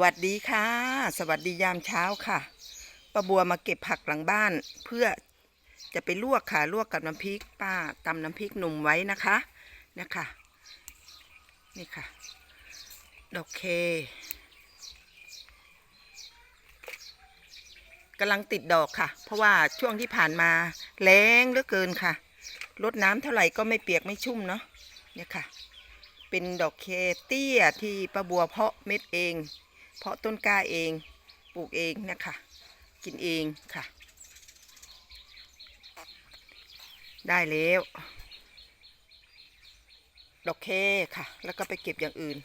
วัสดีค่ะ สวัสดียามเช้าค่ะป้าบัวมาเก็บผักหลังบ้าน เพื่อจะไปลวกค่ะลวกกับน้ำพริกป้าตำน้ำพริกหนุ่มไว้นะคะนี่ยค่ะนี่ค่ะดอกเคกำลังติดดอกค่ะ เพราะว่าช่วงที่ผ่านมาแรงเหลือเกินค่ะรดน้ำเท่าไหร่ก็ไม่เปียกไม่ชุ่มเนาะเนี่ยค่ะ เป็นดอกเคเตี้ยที่ป้าบัวเพาะเม็ดเอง เพาะต้นกล้าเองปลูกเองนะคะกินเองค่ะ ได้แล้ว ดอกเคค่ะ แล้วก็ไปเก็บอย่างอื่น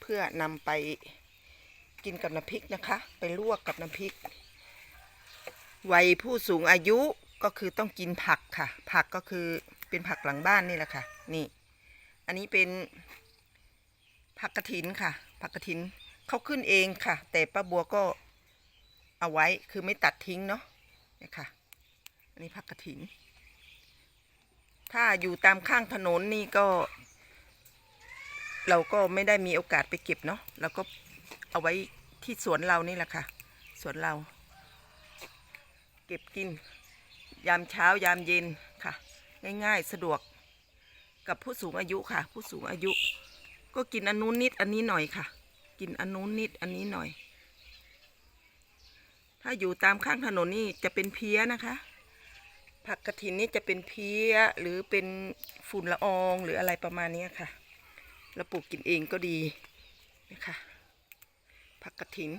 เพื่อนำไปกินกับน้ำพริกนะคะ ไปลวกกับน้ำพริก วัยผู้สูงอายุก็คือต้องกินผักค่ะ ผักก็คือเป็นผักหลังบ้านนี่แหละค่ะ นี่ อันนี้เป็นผักกระถินค่ะ ผักกระถิน เขาขึ้นเองค่ะ แต่ป้าบัวก็เอาไว้คือไม่ตัดทิ้งเนาะนี่ค่ะ อันนี้ผักกระถิน ถ้าอยู่ตามข้างถนนนี่ก็ เราก็ไม่ได้มีโอกาสไปเก็บเนาะเราก็เอาไว้ที่สวนเรานี่แหละค่ะ สวนเรา เก็บกิน ยามเช้ายามเย็นค่ะ ง่ายๆสะดวกกับผู้สูงอายุค่ะ ผู้สูงอายุ ก็กินอันนู้นนิดอันนี้หน่อยค่ะ กินอันนู้นนิดอันนี้หน่อย ถ้าอยู่ตามข้างถนนนี่จะเป็นเพี้ยนะคะ ผักกระถินนี่จะเป็นเพี้ยหรือเป็นฝุ่นละอองหรืออะไรประมาณนี้ค่ะ เราปลูกกินเองก็ดีนะคะ ผักกระถิน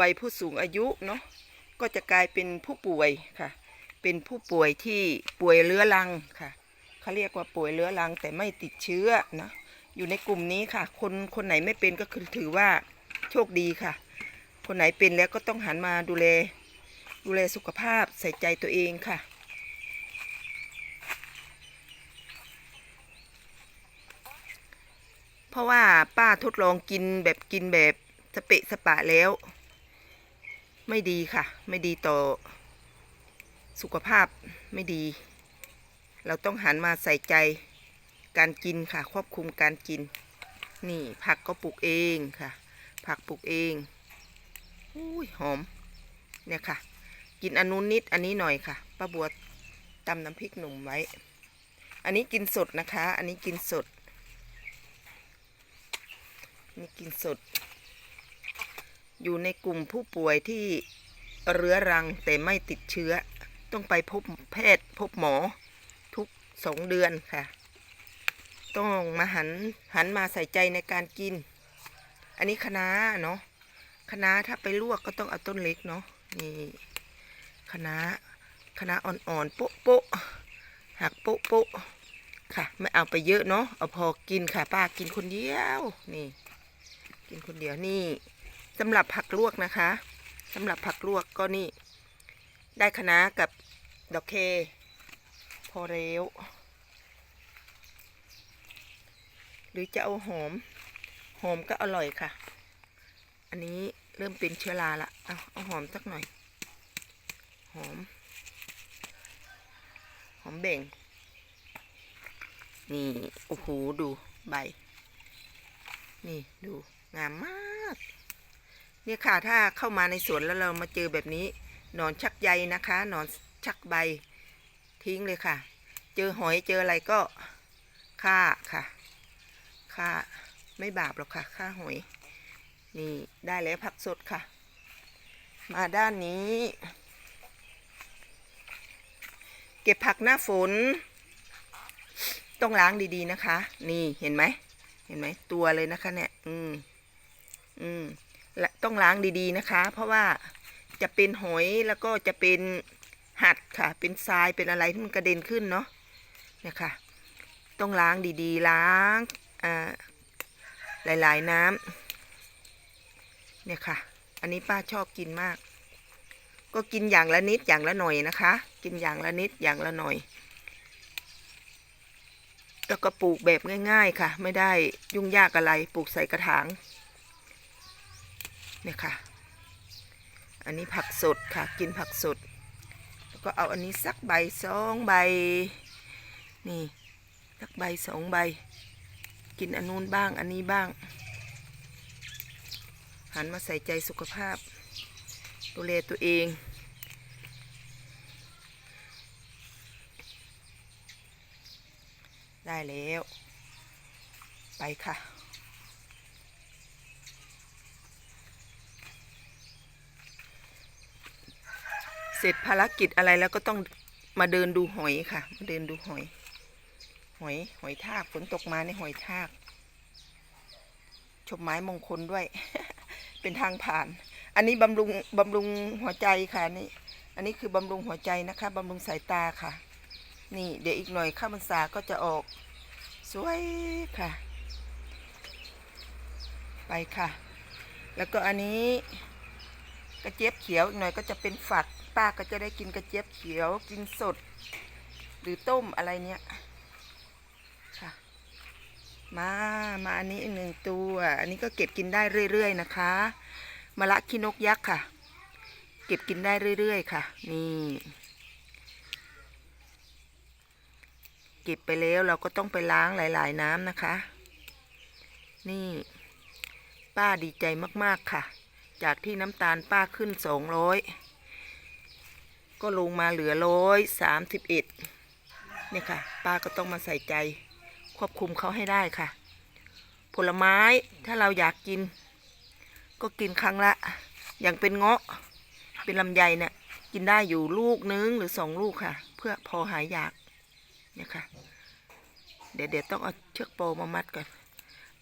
วัยผู้สูงอายุเนาะ ก็จะกลายเป็นผู้ป่วยค่ะ เป็นผู้ป่วยที่ป่วยเรื้อรังค่ะ เขาเรียกว่าป่วยเรื้อรังแต่ไม่ติดเชื้อนะ อยู่ในกลุ่มนี้ค่ะ คนคนไหนไม่เป็นก็คือถือว่าโชคดีค่ะ คนไหนเป็นแล้วก็ต้องหันมาดูแล ดูแลสุขภาพใส่ใจตัวเองค่ะ เพราะว่าป้าทดลองกินแบบกินแบบสเปะสปะแล้ว ไม่ดีค่ะ ไม่ดีต่อสุขภาพไม่ดี เราต้องหันมาใส่ใจ การกินค่ะ ควบคุมการกิน นี่ผักก็ปลูกเองค่ะ ผักปลูกเองอุ้ยหอม เนี่ยค่ะ กินอันนู้นนิดอันนี้หน่อยค่ะป้าบัวตำน้ำพริกหนุ่มไว้ อันนี้กินสดนะคะ อันนี้กินสด นี่กินสด อยู่ในกลุ่มผู้ป่วยที่เรื้อรังแต่ไม่ติดเชื้อ ต้องไปพบแพทย์พบหมอทุกสองเดือนค่ะ ต้องมาหันหันมาใส่ใจในการกิน อันนี้คะน้าเนาะคะน้าถ้าไปลวกก็ต้องเอาต้นเล็กเนาะนี่คะน้าคะน้าอ่อนๆโป๊ะโป๊ะหักโป๊ะโป๊ะค่ะ ไม่เอาไปเยอะเนาะเอาพอกินค่ะป้ากินคนเดียวนี่ กินคนเดียวนี่สำหรับผักลวกนะคะสำหรับผักลวกก็นี่ ได้คะน้ากับดอกเค พอเร็ว หรือจะเอาหอม หอมก็อร่อยค่ะ อันนี้เริ่มเป็นเชื้อราละเอาเอาหอมสักหน่อย หอม หอมเบ่ง นี่ โอ้โห ดูใบ นี่ดู งามมาก เนี่ยค่ะ ถ้าเข้ามาในสวนแล้วเรามาเจอแบบนี้ หนอนชักใยนะคะ หนอนชักใบ ทิ้งเลยค่ะ เจอหอยเจออะไรก็ฆ่าค่ะ ฆ่าไม่บาปหรอกค่ะฆ่าหอย นี่ได้แล้วผักสดค่ะ มาด้านนี้ เก็บผักหน้าฝน ต้องล้างดีๆนะคะ นี่เห็นไหม เห็นไหมตัวเลยนะคะเนี่ย อืม อืมและต้องล้างดีๆนะคะ เพราะว่าจะเป็นหอยแล้วก็จะเป็นหัดค่ะ เป็นทรายเป็นอะไรที่มันกระเด็นขึ้นเนาะเนี่ยค่ะ ต้องล้างดีๆ ล้าง หลายๆน้ำเนี่ยค่ะ อันนี้ป้าชอบกินมาก ก็กินอย่างละนิดอย่างละหน่อยนะคะ กินอย่างละนิดอย่างละหน่อย แล้วก็ปลูกแบบง่าย ๆค่ะ ไม่ได้ยุ่งยากอะไรปลูกใส่กระถางเนี่ยค่ะ อันนี้ผักสดค่ะ กินผักสด แล้วก็เอาอันนี้สักใบสองใบ นี่ สักใบสองใบ กินอันนู้นบ้าง อันนี้บ้าง หันมาใส่ใจสุขภาพ ดูแลตัวเอง ได้แล้ว ไปค่ะเสร็จภารกิจอะไรแล้วก็ต้องมาเดินดูหอยค่ะ มาเดินดูหอย หอยหอยทากฝนตกมาในหอยทาก ชมไม้มงคลด้วย เป็นทางผ่าน อันนี้บำรุงบำรุงหัวใจค่ะนี่ อันนี้คือบำรุงหัวใจนะคะบำรุงสายตาค่ะ นี่ เดี๋ยวอีกหน่อยข้าวมันสาก็จะออก สวยค่ะ ไปค่ะ แล้วก็อันนี้กระเจี๊ยบเขียวอีกหน่อยก็จะเป็นฝักป้าก็จะได้กินกระเจี๊ยบเขียวกินสด หรือต้มอะไรเนี้ย มามาอันนี้อีกหนึ่งตัว อันนี้ก็เก็บกินได้เรื่อย ๆ นะคะมะละขี้นกยักษ์ค่ะ เก็บกินได้เรื่อย ๆ ค่ะ นี่เก็บไปแล้วเราก็ต้องไปล้างหลาย ๆ น้ำนะคะ นี่ ป้าดีใจมากๆค่ะ จากที่น้ำตาลป้าขึ้นสองร้อยก็ลงมาเหลือร้อยสามสิบเอ็ดเนี่ยค่ะ ป้าก็ต้องมาใส่ใจ ควบคุมเขาให้ได้ค่ะ ผลไม้ถ้าเราอยากกิน ก็กินครั้งละ อย่างเป็นเงาะ เป็นลำไยเนี่ยกินได้อยู่ลูกนึงหรือสองลูกค่ะ เพื่อพอหายอยากเนี่ยค่ะ เดี๋ยวเดี๋ยวต้องเอาเชือกโปมามัดก่อน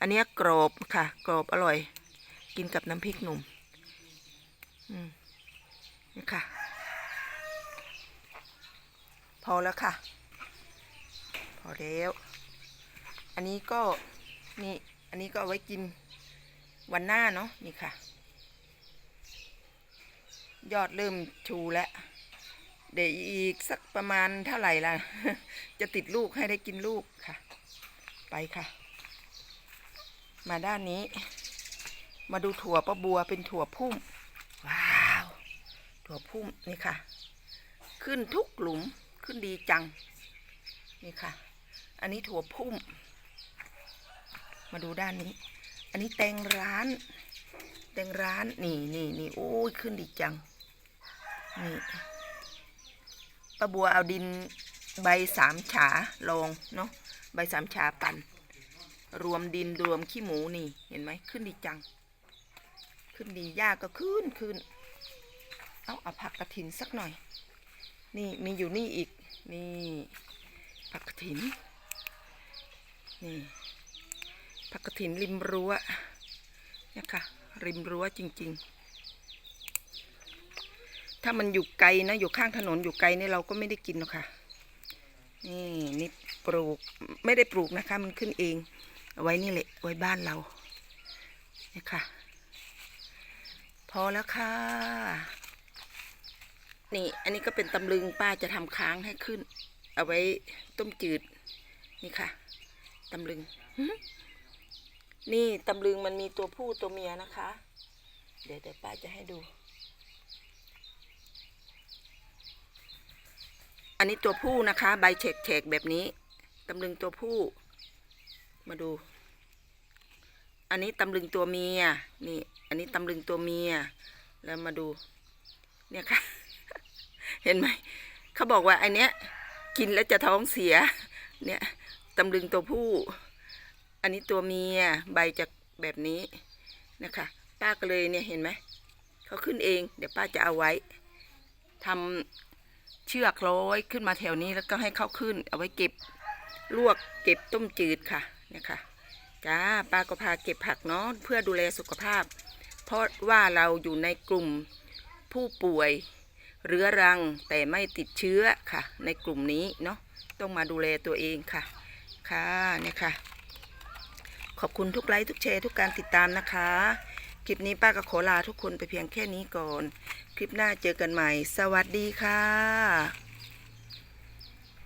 อันเนี้ยกรอบค่ะ กรอบอร่อย กินกับน้ำพริกหนุ่มอืมนี่ค่ะ พอแล้วค่ะ พอแล้ว อันนี้ก็นี่อันนี้ก็เอาไว้กินวันหน้าเนาะนี่ค่ะ ยอดเริ่มชูแล้วเดี๋ยวอีกสักประมาณเท่าไหร่ล่ะ จะติดลูกให้ได้กินลูกค่ะ ไปค่ะ มาด้านนี้ มาดูถั่วปะบัวเป็นถั่วพุ่ม ว้าว ถั่วพุ่มนี่ค่ะ ขึ้นทุกหลุมขึ้นดีจัง นี่ค่ะ อันนี้ถั่วพุ่ม มาดูด้านนี้ อันนี้แตงร้าน แตงร้านนี่นี่นี่โอ้ยขึ้นดีจัง นี่ป้าบัวเอาดินใบสามฉาลงเนาะใบสามฉาปั่นรวมดินรวมขี้หมูนี่เห็นไหมขึ้นดีจัง ขึ้นดีหญ้าก็ขึ้นขึ้น เอาเอาผักกระถินสักหน่อย นี่มีอยู่นี่อีกนี่ผักกระถินนี่ ผักกระถินริมรั้วเนี่ยค่ะ ริมรั้วจริง ๆ ถ้ามันอยู่ไกลนะ อยู่ข้างถนนอยู่ไกลนี่เราก็ไม่ได้กินหรอกค่ะ นี่นี่ปลูกไม่ได้ปลูกนะคะ มันขึ้นเอง ไว้นี่แหละ ไว้บ้านเราเนี่ยค่ะ พอแล้วค่ะ นี่ อันนี้ก็เป็นตำลึงป้าจะทำค้างให้ขึ้น เอาไว้ต้มจืด นี่ค่ะตำลึง นี่ตำลึงมันมีตัวผู้ตัวเมียนะคะ เดี๋ยวเดี๋ยวป้าจะให้ดู อันนี้ตัวผู้นะคะ ใบเฉกเฉกแบบนี้ตำลึงตัวผู้ มาดู อันนี้ตำลึงตัวเมีย นี่ อันนี้ตำลึงตัวเมีย แล้วมาดู เนี่ยค่ะ เห็นไหม เขาบอกว่าอันเนี้ย กินแล้วจะท้องเสีย เนี่ยตำลึงตัวผู้ อันนี้ตัวเมียใบจะแบบนี้นะคะ ป้าก็เลยเนี่ยเห็นไหมเขาขึ้นเอง เดี๋ยวป้าจะเอาไว้ทำเชือกร้อยขึ้นมาแถวนี้แล้วก็ให้เขาขึ้น เอาไว้เก็บลวกเก็บต้มจืดค่ะเนี่ยค่ะจ้าป้าก็พาเก็บผักเนาะเพื่อดูแลสุขภาพ เพราะว่าเราอยู่ในกลุ่มผู้ป่วยเรื้อรังแต่ไม่ติดเชื้อค่ะ ในกลุ่มนี้เนาะต้องมาดูแลตัวเองค่ะค่ะเนี่ยค่ะ ขอบคุณทุกไลค์ทุกแชร์ทุกการติดตามนะคะ คลิปนี้ป้าก็ขอลาทุกคนไปเพียงแค่นี้ก่อน คลิปหน้าเจอกันใหม่ สวัสดีค่ะ